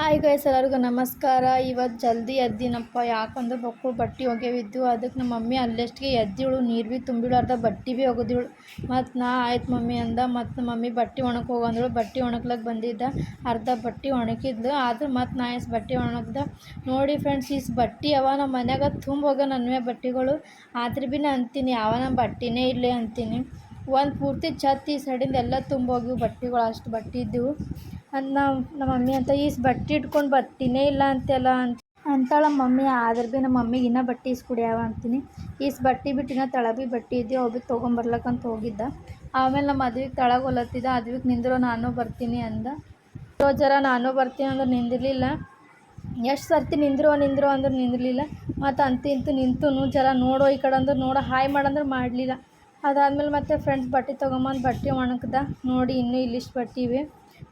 Hi guys ಎಲ್ಲರಿಗೂ ನಮಸ್ಕಾರ. ಇವತ್ತು ಜಲ್ದಿ ಎದ್ದಿನಪ್ಪ. ಯಾಕಂದ್ರೆ ಬಕ್ಕು ಬಟ್ಟೆ ಒಗೆವಿದ್ದು. ಅದಕ್ಕೆ ನಮ್ಮ ಮಮ್ಮಿ ಅಲ್ಲೆಷ್ಟಿಗೆ ಎದ್ದಿಳು ನೀರು ಭೀ ತುಂಬಿಳು ಅರ್ಧ ಬಟ್ಟೆ ಭೀ ಒಗೆದಿಳು ಮತ್ತು ನಾ ಆಯ್ತು ಮಮ್ಮಿ ಅಂದ. ಮತ್ತು ಮಮ್ಮಿ ಬಟ್ಟೆ ಒಣಕ್ಕೆ ಹೋಗಂದಳು. ಬಟ್ಟೆ ಒಣಗ್ಲಕ್ಕೆ ಬಂದಿದ್ದ. ಅರ್ಧ ಬಟ್ಟೆ ಒಣಕಿದ್ದು ಆದ್ರೆ ಮತ್ತು ನಾ ಎಸ್ ಬಟ್ಟೆ ಒಣಗ್ದ? ನೋಡಿ ಫ್ರೆಂಡ್ಸ್ ಈಸ್ ಬಟ್ಟೆ ಅವ ನಮ್ಮ ಮನ್ಯಾಗ ತುಂಬ ಹೋಗ ನನ್ವೆ ಬಟ್ಟೆಗಳು. ಆದ್ರೆ ಭೀ ನಾ ಅಂತೀನಿ ಯಾವ ನಮ್ಮ ಬಟ್ಟೆನೇ ಇರಲಿ ಅಂತೀನಿ. ಒಂದು ಪೂರ್ತಿ ಛತ್ತಿ ಈ ಸೈಡಿಂದ ಎಲ್ಲ ತುಂಬ ಹೋಗಿವು ಬಟ್ಟೆಗಳು. ಅಷ್ಟು ಬಟ್ಟೆ ಇದ್ದವು. ಅಂತ ನಾವು ನಮ್ಮ ಮಮ್ಮಿ ಅಂತ, ಈಸ್ ಬಟ್ಟೆ ಇಟ್ಕೊಂಡು ಬಟ್ಟೆನೇ ಇಲ್ಲ ಅಂತೆಲ್ಲ ಅಂತ. ಅಂತಾಳ ಮಮ್ಮಿ, ಆದ್ರೆ ಭೀ ನಮ್ಮ ಮಮ್ಮಿಗೆ ಇನ್ನೂ ಬಟ್ಟೆ ಇಸ್ಕೊಡ್ಯಾವ ಅಂತೀನಿ. ಈಸ್ ಬಟ್ಟೆ ಬಿಟ್ಟು ಇನ್ನೂ ತಳ ಭೀ ಬಟ್ಟೆ ಇದ್ದು ಅವು ಭೀ ತೊಗೊಂಬರ್ಲಕ್ಕಂತ ಹೋಗಿದ್ದ. ಆಮೇಲೆ ನಮ್ಮ ಮದ್ವೆಗೆ ತಳಗ ಹೊಲತ್ತಿದ್ದ ಅದ್ವಿಗೆ ನಿಂದ್ರು, ನಾನು ಬರ್ತೀನಿ ಅಂದ. ಸೊ ಜರ ನಾನು ಬರ್ತೀನಿ ಅಂದ್ರೆ ನಿಂದಿರಲಿಲ್ಲ. ಎಷ್ಟು ಸರ್ತಿ ನಿಂದ್ರು ನಿಂದ್ರು ಅಂದ್ರೆ ನಿಂದಿರಲಿಲ್ಲ. ಮತ್ತು ಅಂತ ಇಂತು ನಿಂತು ಜರ ನೋಡೋ, ಈ ಕಡೆ ಅಂದ್ರೆ ನೋಡೋ, ಹಾಯ್ ಮಾಡಂದ್ರೆ ಮಾಡಲಿಲ್ಲ. ಅದಾದಮೇಲೆ ಮತ್ತೆ ಫ್ರೆಂಡ್ಸ್ ಬಟ್ಟೆ ತೊಗೊಂಬಂದು ಬಟ್ಟೆ ಒಣಗ್ದ. ನೋಡಿ ಇನ್ನೂ ಇಲ್ಲಿಷ್ಟು ಬಟ್ಟೆ ಇವೆ.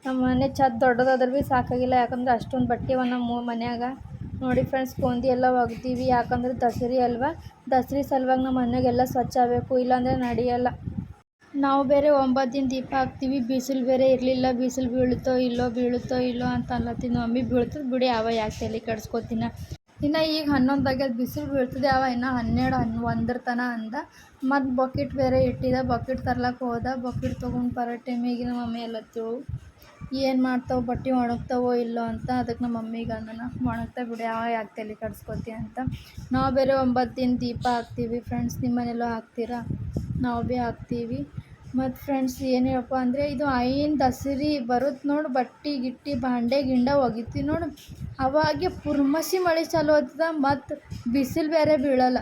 ನಮ್ಮ ಮನೆ ಛತ್ ದೊಡ್ಡದಾದ್ರೂ ಭೀ ಸಾಕಾಗಿಲ್ಲ. ಯಾಕಂದ್ರೆ ಅಷ್ಟೊಂದು ಬಟ್ಟೆ ಅವ ನಮ್ಮ ಮನ್ಯಾಗ. ನೋಡಿ ಫ್ರೆಂಡ್ಸ್ ಕೊಂದಿ ಎಲ್ಲ ಒಗ್ದೀವಿ. ಯಾಕಂದ್ರೆ ದಸರಿ ಅಲ್ವಾ? ದಸರಿ ಸಲುವಾಗಿ ನಮ್ಮ ಮನೆಗೆಲ್ಲ ಸ್ವಚ್ಛ ಆಗಬೇಕು. ಇಲ್ಲಾಂದರೆ ನಡೆಯಲ್ಲ. ನಾವು ಬೇರೆ ಒಂಬತ್ತು ದಿನ ದೀಪ ಹಾಕ್ತೀವಿ. ಬಿಸಿಲು ಬೇರೆ ಇರಲಿಲ್ಲ. ಬಿಸಿಲು ಬೀಳುತ್ತೋ ಇಲ್ಲೋ ಬೀಳುತ್ತೋ ಇಲ್ಲೋ ಅಂತ ಅನ್ಲತ್ತೀನಿ. ಮಮ್ಮಿ ಬೀಳ್ತದೆ ಬಿಡಿ. ಯಾವ ಯಾಕೆ ತಲೆ ಕೆಡ್ಸ್ಕೊತೀನ? ಇನ್ನು ಈಗ ಹನ್ನೊಂದು ಆಗ್ಯದ ಬಿಸಿಲು ಬೀಳ್ತದೆ. ಅವ ಇನ್ನು ಹನ್ನೆರಡು, ಹನ್ ಒಂದರ ತನ ಅಂದ. ಮತ್ತು ಬಕೆಟ್ ಬೇರೆ ಇಟ್ಟಿದ. ಬಕೆಟ್ ತರ್ಲಕ್ಕೆ ಹೋದ. ಬಕೆಟ್ ತೊಗೊಂಡು ಬರೋ ಟೈಮಿಗೆ ನಮ್ಮ ಮಮ್ಮಿ ಎಲ್ಲತ್ತಿಳು ಏನು ಮಾಡ್ತಾವೆ? ಬಟ್ಟೆ ಒಣಗ್ತಾವೋ ಇಲ್ಲೋ ಅಂತ ಅದಕ್ಕೆ ನಮ್ಮ ಮಮ್ಮಿಗೆ ಅಂದನ, ಒಣಗ್ತಾ ಬಿಡಿ, ಯಾವ ಯಾಕೆ ತಲೆ ಅಂತ. ನಾವು ಬೇರೆ ಒಂಬತ್ತು ದಿನ ದೀಪ ಹಾಕ್ತೀವಿ ಫ್ರೆಂಡ್ಸ್ ನಿಮ್ಮ ಮನೆಯಲ್ಲೂ ಹಾಕ್ತೀರಾ? ನಾವು ಭೀ ಹಾಕ್ತೀವಿ. ಮತ್ತು ಫ್ರೆಂಡ್ಸ್ ಏನಪ್ಪ ಅಂದರೆ ಇದು ಐನ್ ದಸರಿ ಬರುತ್ತೆ ನೋಡು, ಬಟ್ಟೆ, ಗಿಟ್ಟಿ ಬಾಂಡೆ ಗಿಂಡ ಒಗಿತೀವಿ ನೋಡು. ಅವಾಗೆ ಪುರ್ಮಸಿ ಮಳೆ ಚಾಲು ಆಗ್ತದ ಮತ್ತು ಬಿಸಿಲು ಬೇರೆ ಬೀಳಲ್ಲ.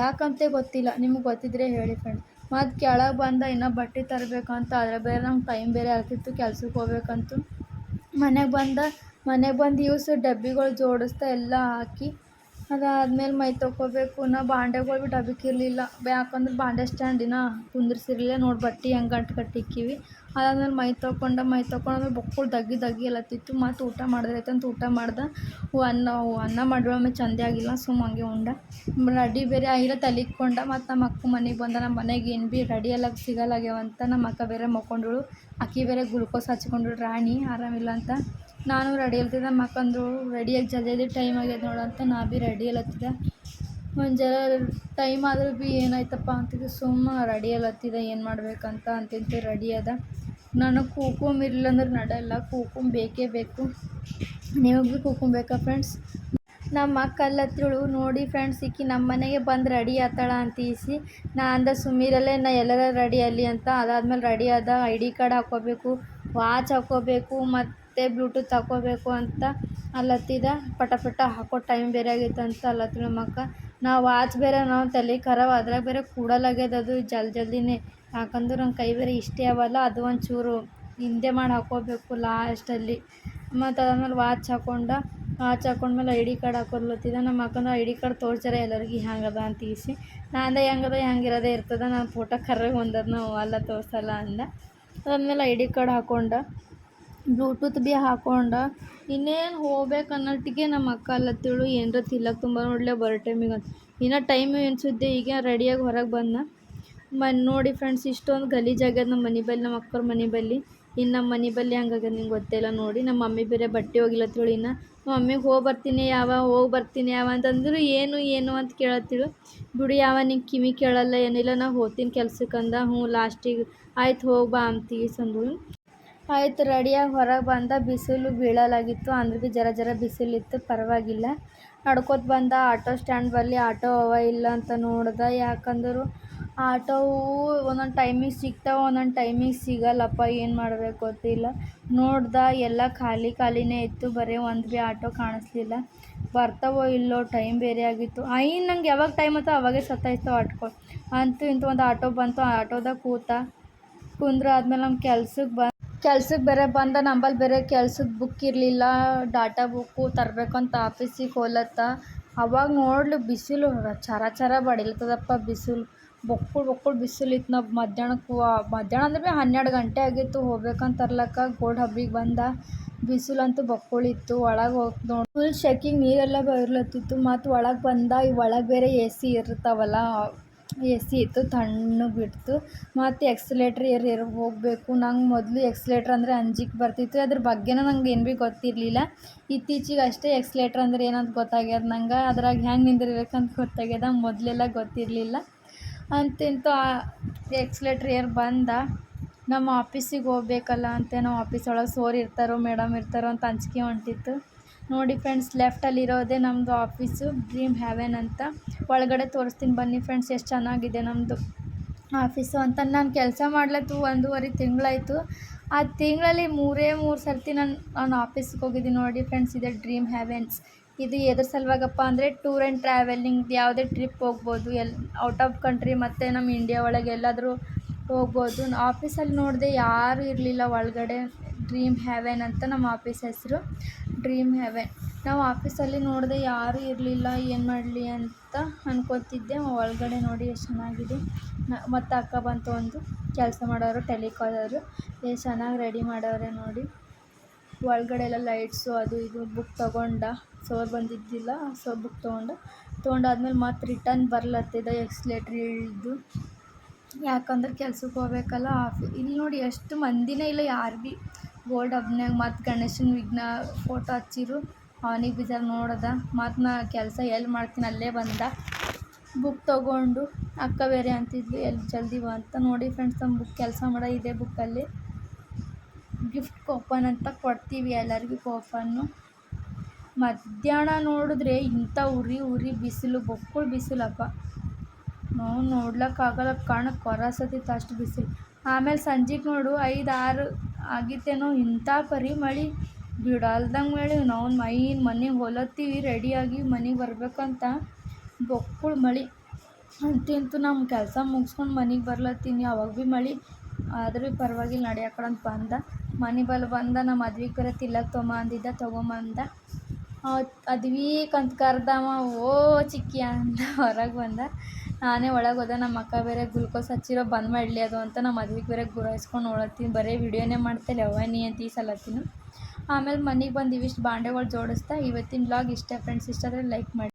ಯಾಕಂತ ಗೊತ್ತಿಲ್ಲ, ನಿಮ್ಗೆ ಗೊತ್ತಿದ್ರೆ ಹೇಳಿ ಫ್ರೆಂಡ್ಸ್ ಮತ್ತು ಕೆಳಗೆ ಬಂದ ಇನ್ನೂ ಬಟ್ಟೆ ತರಬೇಕಂತ ಅದ್ರ ಬೇರೆ ನಮ್ಗೆ ಟೈಮ್ ಬೇರೆ ಆಗ್ತಿತ್ತು ಕೆಲ್ಸಕ್ಕೆ ಹೋಗ್ಬೇಕಂತ. ಮನೆಗೆ ಬಂದ, ಮನೆಗೆ ಬಂದು ಯೂಸ್ ಡಬ್ಬಿಗಳು ಜೋಡಿಸ್ತಾ ಎಲ್ಲ ಹಾಕಿ ಅದಾದ್ಮೇಲೆ ಮೈ ತೊಕ್ಕೋಬೇಕು. ನಾ ಬಾಂಡೆಗಳು ಭೀ ಡಬ್ಬಕ್ಕೆ ಇರಲಿಲ್ಲ ಯಾಕಂದ್ರೆ ಬಾಂಡೆ ಸ್ಟ್ಯಾಂಡ್ ದಿನ ಕುಂದ್ರಿಸಿರ್ಲಿಲ್ಲ ನೋಡಿ ಬಟ್ಟೆ ಹೆಂಗೆ ಗಂಟು ಕಟ್ಟಿಕ್ಕಿವಿ. ಅದಾದ್ಮೇಲೆ ಮೈ ತೊಕೊಂಡ, ಮೈ ತೊಗೊಂಡ್ಮೇಲೆ ಬೊಕ್ಕಳು ದಗ್ಗಿ ದಗ್ಗಿ ಎಲ್ಲತ್ತಿತ್ತು ಮತ್ತು ಊಟ ಮಾಡಿದ್ರೈತಂತ ಊಟ ಮಾಡ್ದೆ. ಅನ್ನ ಅನ್ನ ಮಾಡಿರೋ ಚಂದೇ ಆಗಿಲ್ಲ. ಸುಮ್ಮ ಹಂಗೆ ಉಂಡ. ರೆಡಿ ಬೇರೆ ಆಗಿಲ್ಲ ತಲಿಕ್ಕೊಂಡ. ಮತ್ತು ನಮ್ಮ ಅಕ್ಕ ಮನೆಗೆ ಬಂದ. ನಮ್ಮ ಮನೆಗೆ ಏನು ಭೀ ರೆಡಿ ಎಲ್ಲ ಸಿಗಲ್ಲಾಗ್ಯಾವಂತ ನಮ್ಮ ಅಕ್ಕ ಬೇರೆ ಮಕ್ಕೊಂಡಳು. ಅಕ್ಕಿ ಬೇರೆ ಗ್ಲುಕೋಸ್ ಹಚ್ಕೊಂಡಳು. ರಾಣಿ ಆರಾಮಿಲ್ಲ ಅಂತ. ನಾನು ರೆಡಿ ಇಲ್ತಿದ್ದೆ ನಮ್ಮ ಅಕ್ಕಂದ್ರು ರೆಡಿಯಾಗಿ ಜಲ್ದಿ ಜಲ್ದಿ ಟೈಮ್ ಆಗ್ಯದ ಅಂತ ನಾ ಭೀ ರೆಡಿ ಅಲ್ಲತ್ತಿದ್ದೆ ಜರ ಟೈಮ್ ಆದರೂ ಭೀ ಏನಾಯ್ತಪ್ಪ ಅಂತಿದ್ದು. ಸುಮ್ಮ ರೆಡಿ ಅಲ್ಲತ್ತಿದ್ದೆ ಏನು ಮಾಡ್ಬೇಕಂತ ಅಂತಿಂತ ರೆಡಿ ಅದ ನನಗೆ ಕೂಕುಮ್ ಇರಲಿಲ್ಲ ಅಂದ್ರೆ ನಡೆಯಲ್ಲ. ಕೂಕುಮ್ ಬೇಕೇ ಬೇಕು. ನಿಮಗೆ ಭೀ ಕೂಕುಮ್ ಬೇಕಾ ಫ್ರೆಂಡ್ಸ್ ನಮ್ಮ ಅಕ್ಕ ಅಲ್ಲತ್ತಿಳು ನೋಡಿ ಫ್ರೆಂಡ್ಸ್ ಈಕಿ ನಮ್ಮ ಮನೆಗೆ ಬಂದು ರೆಡಿ ಆತಾಳ ಅಂತ ಇಸಿ ನಾ ಅಂದ, ಸುಮೀರಲ್ಲೇ, ನಾ ಎಲ್ಲರ ರೆಡಿ ಅಲ್ಲಿ ಅಂತ. ಅದಾದ್ಮೇಲೆ ರೆಡಿ ಅದ ಐ ಡಿ ಕಾರ್ಡ್ ಹಾಕ್ಕೋಬೇಕು. ವಾಚ್ ಹಾಕ್ಕೋಬೇಕು ಮತ್ತು ಬ್ಲೂಟೂತ್ ಹಾಕ್ಕೋಬೇಕು ಅಂತ ಅಲ್ಲತ್ತಿದ ಪಟ ಪಟ ಹಾಕೋ ಟೈಮ್ ಬೇರೆ ಆಗೈತೆ ಅಂತ ಅಲ್ಲತ್ತಿದ ನಮ್ಮ ಅಕ್ಕ ನಾವು ವಾಚ್ ಬೇರೆ, ನಾವು ತಲೆ ಖರಾಬ್, ಅದ್ರಾಗ ಬೇರೆ ಕೂಡಲಾಗ್ಯದ ಅದು ಜಲ್ದಿ ಜಲ್ದಿನೇ. ಯಾಕಂದ್ರೆ ನನ್ನ ಕೈ ಬೇರೆ ಇಷ್ಟೇ ಅವಲ್ಲ ಅದು ಒಂಚೂರು ಹಿಂದೆ ಮಾಡಿ ಹಾಕ್ಕೋಬೇಕು ಲಾಸ್ಟಲ್ಲಿ ಮತ್ತು ಅದಾದ್ಮೇಲೆ ವಾಚ್ ಹಾಕ್ಕೊಂಡ ವಾಚ್ ಹಾಕೊಂಡ್ಮೇಲೆ ಐ ಡಿ ಕಾರ್ಡ್ ಹಾಕೊಲ್ಲತ್ತಿದ ನಮ್ಮ ಅಕ್ಕನ ಐ ಡಿ ಕಾರ್ಡ್ ತೋರ್ಸ್ಯಾರ, ಎಲ್ಲರಿಗೆ ಹ್ಯಾಂಗದ ಅಂತ ಇಸಿ ನಾ ಅಂದೆ ಹೆಂಗದ, ಹೆಂಗಿರೋದೇ ಇರ್ತದ, ನಾನು ಫೋಟೋ ಕರ್ರಗೆ ಒಂದದ ನಾವು ಅಲ್ಲ ತೋರ್ಸಲ್ಲ ಅಂದ. ಅದಾದ್ಮೇಲೆ ಐ ಡಿ ಕಾರ್ಡ್ ಹಾಕ್ಕೊಂಡ ಬ್ಲೂಟೂತ್ ಬಿ ಹಾಕ್ಕೊಂಡೆ ಇನ್ನೇನು ಹೋಗ್ಬೇಕು ಅನ್ನೋಟ್ಟಿಗೆ ನಮ್ಮ ಅಕ್ಕ ಅಲ್ಲತ್ತಿಳು ಏನರ ತಿಲ್ಲಕ್ಕೆ ತುಂಬ ನೋಡಲೆ ಬರೋ ಟೈಮಿಗೆ ಅಂತ. ಇನ್ನೂ ಟೈಮ್ ಅನಿಸುತ್ತೆ ಈಗ ರೆಡಿಯಾಗಿ ಹೊರಗೆ ಬಂದ. ಮನೆ ನೋಡಿ ಫ್ರೆಂಡ್ಸ್, ಇಷ್ಟೊಂದು ಗಲೀಜು ಆಗ್ಯದ ನಮ್ಮ ಮನೆ ಬಲ್ಲಿ ನಮ್ಮ ಅಕ್ಕವ್ರ ಮನೆ ಬಲ್ಲಿ. ಇನ್ನು ನಮ್ಮ ಮನೆ ಬಲ್ಲಿ ಹಂಗಾಗ್ಯದ ನಿಂಗೆ ಗೊತ್ತಿಲ್ಲ ನೋಡಿ. ನಮ್ಮ ಮಮ್ಮಿ ಬೇರೆ ಬಟ್ಟೆ ತಿಳು ಇನ್ನು. ಮಮ್ಮಿಗೆ ಹೋಗಿ ಬರ್ತೀನಿ, ಯಾವ ಹೋಗಿ ಬರ್ತೀನಿ, ಯಾವ ಅಂತಂದ್ರು ಏನು ಏನು ಅಂತ ಕೇಳತ್ತಿಳು. ಬಿಡು ಯಾವ, ನಿಂಗೆ ಕಿವಿ ಕೇಳಲ್ಲ ಏನಿಲ್ಲ ನಾ ಹೋಗ್ತೀನಿ ಕೆಲ್ಸಕ್ಕಂದ ಹ್ಞೂ, ಲಾಸ್ಟಿಗೆ ಆಯ್ತು, ಹೋಗಿ ಬಾ ಅಂತೀವಿ ಸಂದು. ಆಯ್ತು ರೆಡಿಯಾಗಿ ಹೊರಗೆ ಬಂದ, ಬಿಸಿಲು ಬೀಳಲಾಗಿತ್ತು. ಅಂದ್ರೆ ಭೀ ಜರ ಜರ ಬಿಸಿಲಿತ್ತು, ಪರವಾಗಿಲ್ಲ. ನಡ್ಕೋತ ಬಂದ, ಆಟೋ ಸ್ಟ್ಯಾಂಡ್ ಬಲ್ಲಿ, ಆಟೋ ಅವ ಇಲ್ಲ ಅಂತ ನೋಡ್ದೆ. ಯಾಕಂದ್ರೆ ಆಟೋವು ಒಂದೊಂದು ಟೈಮಿಗೆ ಸಿಗ್ತಾವೆ, ಒಂದೊಂದು ಟೈಮಿಗೆ ಸಿಗಲ್ಲಪ್ಪ, ಏನು ಮಾಡಬೇಕು ಗೊತ್ತಿಲ್ಲ. ನೋಡ್ದೆ ಎಲ್ಲ ಖಾಲಿ ಖಾಲಿನೇ ಇತ್ತು, ಬರೀ ಒಂದು ಭೀ ಆಟೋ ಕಾಣಿಸ್ಲಿಲ್ಲ. ಬರ್ತಾವೋ ಇಲ್ಲೋ ಟೈಮ್ ಬೇರೆ ಆಗಿತ್ತು. ಐನ್ ನಂಗೆ ಯಾವಾಗ ಟೈಮ್ ಅಂತ ಅವಾಗೇ ಸತ್ತಾಯ್ತು ಆಟ್ಕೊ. ಅಂತೂ ಇಂತೂ ಒಂದು ಆಟೋ ಬಂತು ಆಟೋದಾಗ ಕೂತ ಕುಂದ್ರ ಆದ್ಮೇಲೆ ನಮ್ಮ ಕೆಲ್ಸಕ್ಕೆ ಬಂದು ಕೆಲ್ಸಕ್ಕೆ ಬೇರೆ ಬಂದ ನಂಬಲ್ಲಿ ಬೇರೆ ಕೆಲ್ಸದ ಬುಕ್ ಇರಲಿಲ್ಲ ಡಾಟಾ ಬುಕ್ಕು ತರಬೇಕಂತ ಆಫೀಸಿಗೆ ಹೋಲತ್ತ. ಅವಾಗ ನೋಡ್ಲಿ ಬಿಸಿಲು ಚರ ಚರ ಬಡಿಲತ್ತದಪ್ಪ ಬಿಸಿಲು. ಬೊಕ್ಕುಳ್ ಬೊಕ್ಕುಳ್ ಬಿಸಿಲಿತ್ತು ನಾವು ಮಧ್ಯಾಹ್ನಕ್ಕೆ ಮಧ್ಯಾಹ್ನ ಅಂದ್ರೆ ಭೀ ಹನ್ನೆರಡು ಗಂಟೆ ಆಗಿತ್ತು, ಹೋಗ್ಬೇಕಂತ ತರ್ಲಕ್ಕ ಗೋಲ್ಡ್ ಹಬ್ಬಿಗೆ ಬಂದ. ಬಿಸಿಲಂತೂ ಬೊಕ್ಕುಳಿತ್ತು, ಒಳಗೆ ಹೋಗಿ ನೋಡಿ ಫುಲ್ ಶೆಕಿಂಗ್ ನೀರೆಲ್ಲ ಬರ್ಲತ್ತಿತ್ತು, ಮತ್ತು ಒಳಗೆ ಬಂದ, ಈ ಒಳಗೆ ಬೇರೆ ಎ ಸಿ ಇರ್ತಾವಲ್ಲ ಎ ಸಿ ಇತ್ತು, ತಣ್ಣಗೆ ಬಿಡ್ತು. ಮತ್ತು ಎಕ್ಸಲೇಟ್ರ್ ಏರ್ ಏರ್ ಹೋಗಬೇಕು, ನಂಗೆ ಮೊದಲು ಎಕ್ಸಲೇಟ್ರ್ ಅಂದರೆ ಅಂಜಿಕೆ ಬರ್ತಿತ್ತು, ಅದ್ರ ಬಗ್ಗೆನೂ ನಂಗೆ ಏನು ಭೀ ಗೊತ್ತಿರಲಿಲ್ಲ. ಇತ್ತೀಚಿಗೆ ಅಷ್ಟೇ ಎಕ್ಸಲೇಟ್ರ್ ಅಂದ್ರೆ ಏನಂತ ಗೊತ್ತಾಗ್ಯದ ನಂಗೆ, ಅದ್ರಾಗ ಹೆಂಗೆ ನಿಂದಿರ್ಬೇಕಂತ ಗೊತ್ತಾಗ್ಯದ, ಮೊದಲೆಲ್ಲ ಗೊತ್ತಿರಲಿಲ್ಲ. ಅಂತಿಂತು ಎಕ್ಸ್ಲೇಟ್ರ್ ಏರ್ ಬಂದ, ನಮ್ಮ ಆಫೀಸಿಗೆ ಹೋಗ್ಬೇಕಲ್ಲ ಅಂತ ನಾವು ಆಫೀಸ್ ಒಳಗೆ ಸೋರ್ ಇರ್ತಾರೋ ಮೇಡಮ್ ಇರ್ತಾರೋ ಅಂತ ಅಂಜಿಕೆ ಹೊಂಟಿತ್ತು. ನೋಡಿ ಫ್ರೆಂಡ್ಸ್ ಲೆಫ್ಟಲ್ಲಿರೋದೇ ನಮ್ಮದು ಆಫೀಸು, ಡ್ರೀಮ್ ಹ್ಯಾವೆನ್ ಅಂತ. ಒಳಗಡೆ ತೋರಿಸ್ತೀನಿ ಬನ್ನಿ ಫ್ರೆಂಡ್ಸ್, ಎಷ್ಟು ಚೆನ್ನಾಗಿದೆ ನಮ್ಮದು ಆಫೀಸು ಅಂತ. ನಾನು ಕೆಲಸ ಮಾಡ್ಲತ್ತು ಒಂದೂವರೆ ತಿಂಗಳಾಯ್ತು. ಆ ತಿಂಗಳಲ್ಲಿ ಮೂರೇ ಮೂರು ಸರ್ತಿ ನಾನು ನಾನು ಆಫೀಸ್ಗೆ ಹೋಗಿದ್ದೀನಿ ನೋಡಿ ಫ್ರೆಂಡ್ಸ್, ಇದೆ ಡ್ರೀಮ್ ಹ್ಯಾವೆನ್ಸ್. ಇದು ಎದ್ರ ಸಲುವಾಗಪ್ಪ ಅಂದರೆ ಟೂರ್ ಆ್ಯಂಡ್ ಟ್ರಾವೆಲಿಂಗ್ ಯಾವುದೇ ಟ್ರಿಪ್ ಹೋಗ್ಬೋದು ಎಲ್ಲಿ ಔಟ್ ಆಫ್ ಕಂಟ್ರಿ ಮತ್ತು ನಮ್ಮ ಇಂಡಿಯಾ ಒಳಗೆ ಎಲ್ಲಾದರೂ ಹೋಗ್ಬೋದು. ಆಫೀಸಲ್ಲಿ ನೋಡಿದೆ ಯಾರೂ ಇರಲಿಲ್ಲ, ಒಳಗಡೆ ಡ್ರೀಮ್ ಹ್ಯಾವೆನ್ ಅಂತ ನಮ್ಮ ಆಫೀಸ್ ಹೆಸರು. ಡ್ರೀಮ್ ಹ್ಯಾವೆನ್ ನಾವು ಆಫೀಸಲ್ಲಿ ನೋಡಿದೆ ಯಾರೂ ಇರಲಿಲ್ಲ, ಏನು ಮಾಡಲಿ ಅಂತ ಅನ್ಕೋತಿದ್ದೆ. ಒಳಗಡೆ ನೋಡಿ ಎಷ್ಟು ಚೆನ್ನಾಗಿದೆ. ಮತ್ತು ಅಕ್ಕ ಬಂತು ಒಂದು ಕೆಲಸ ಮಾಡೋರು ಟೆಲಿಕಾಲರು ಎಷ್ಟು ಚೆನ್ನಾಗಿ ರೆಡಿ ಮಾಡವ್ರೆ ನೋಡಿ. ಒಳಗಡೆ ಎಲ್ಲ ಲೈಟ್ಸು ಅದು ಇದು ಬುಕ್ ತೊಗೊಂಡ. ಸರ್ ಬಂದಿದ್ದಿಲ್ಲ ಸೊ ಬುಕ್ ತೊಗೊಂಡ. ತೊಗೊಂಡಾದ್ಮೇಲೆ ಮತ್ತೆ ರಿಟರ್ನ್ ಬರ್ಲತ್ತಿದ ಎಕ್ಸ್ಲೇಟ್ರ್ ಇಳಿದು. ಯಾಕಂದ್ರೆ ಕೆಲ್ಸಕ್ಕೆ ಹೋಗ್ಬೇಕಲ್ಲ, ಆಫಿ ಇಲ್ಲಿ ನೋಡಿ ಎಷ್ಟು ಮಂದಿನೇ ಇಲ್ಲ ಯಾರು ಭೀ. ಗೋಲ್ಡ್ ಹಬ್ನ್ಯಾಗ ಮತ್ತು ಗಣೇಶನ ವಿಘ್ನ ಫೋಟೋ ಹಚ್ಚಿರು. ಅವನಿಗೆ ಬಿಜಾರ್ ನೋಡದ. ಮತ್ತು ನಾ ಕೆಲಸ ಎಲ್ಲಿ ಮಾಡ್ತೀನಿ ಅಲ್ಲೇ ಬಂದ. ಬುಕ್ ತೊಗೊಂಡು, ಅಕ್ಕ ಬೇರೆ ಅಂತಿದ್ಲು, ಎಲ್ಲಿ ಜಲ್ದಿ ಬಾ ನೋಡಿ ಫ್ರೆಂಡ್ಸ್ ನಮ್ಮ ಬುಕ್ ಕೆಲಸ ಮಾಡೋ ಇದೇ ಬುಕ್ಕಲ್ಲಿ. ಗಿಫ್ಟ್ ಕೂಪನ್ ಅಂತ ಕೊಡ್ತೀವಿ ಎಲ್ಲರಿಗೂ ಕೂಪನ್ನು ಮಧ್ಯಾಹ್ನ ನೋಡಿದ್ರೆ ಇಂಥ ಉರಿ ಉರಿ ಬಿಸಿಲು, ಬೊಕ್ಕುಳು ಬಿಸಿಲಪ್ಪ. ನಾವು ನೋಡ್ಲಿಕ್ಕಾಗಲ್ಲ ಕಣ್ಣು ಕೊರಸತಿತ್ತು ಅಷ್ಟು ಬಿಸಿಲು. ಆಮೇಲೆ ಸಂಜೆಗೆ ನೋಡು, ಐದು ಆರು ಆಗಿತ್ತೇನೋ ಇಂಥ ಪರಿ ಮಳೆ. ಬಿಡಲ್ದಂಗೆ ಮಳೆ, ನಾವು ಮೈನ್ ಮನೆಗೆ ಹೊಲತ್ತೀವಿ, ರೆಡಿಯಾಗಿ ಮನೆಗೆ ಬರ್ಬೇಕಂತ ಬೊಕ್ಕುಳು ಮಳೆ. ಅಂತೂ ಇಂತೂ ನಮ್ಮ ಕೆಲಸ ಮುಗಿಸ್ಕೊಂಡು ಮನೆಗೆ ಬರ್ಲತ್ತೀನಿ, ಅವಾಗ ಭೀ ಮಳೆ. ಆದರೂ ಪರವಾಗಿಲ್ಲ ನಡಿ ಆ ಅಂತ ಬಂದ ಮನೆ ಬಲ್ ಬಂದ, ನಮ್ಮ ಮದ್ವೆಗೆ ಕರೆ ತಿಲ್ಲಕ್ ತೊಗೊಂಬ ಅಂದಿದ್ದ ತೊಗೊಂಬಂದ ಅದ್ವೀಕ್ ಅಂತ ಕರ್ದವ ಓ ಚಿಕ್ಕಿ ಅಂತ ಹೊರಗೆ ಬಂದ. ನಾನೇ ಒಳಗೆ ಹೋದೆ, ನಮ್ಮ ಅಕ್ಕ ಬೇರೆ ಗ್ಲುಕೋಸ್ ಹಚ್ಚಿರೋ ಬಂದ್ ಮಾಡಲಿ ಅದು ಅಂತ ನಮ್ಮ ಮದ್ವೆಗೆ ಬೇರೆ ಗುರಾಯಿಸ್ಕೊಂಡು ನೋಡತ್ತೀನಿ. ಬರೀ ವಿಡಿಯೋನೇ ಮಾಡ್ತೇನೆ ಅವ್ವ ನೀ ಅಂತ ಈ ಆಮೇಲೆ ಮನೆಗೆ ಬಂದು ಇವಿಷ್ಟು ಬಾಂಡೆಗಳು ಜೋಡಿಸ್ತಾ, ಇವತ್ತಿನ ಬ್ಲಾಗ್ ಇಷ್ಟೇ ಫ್ರೆಂಡ್ಸ್ ಇಷ್ಟ ಆದರೆ ಲೈಕ್ ಮಾಡಿ.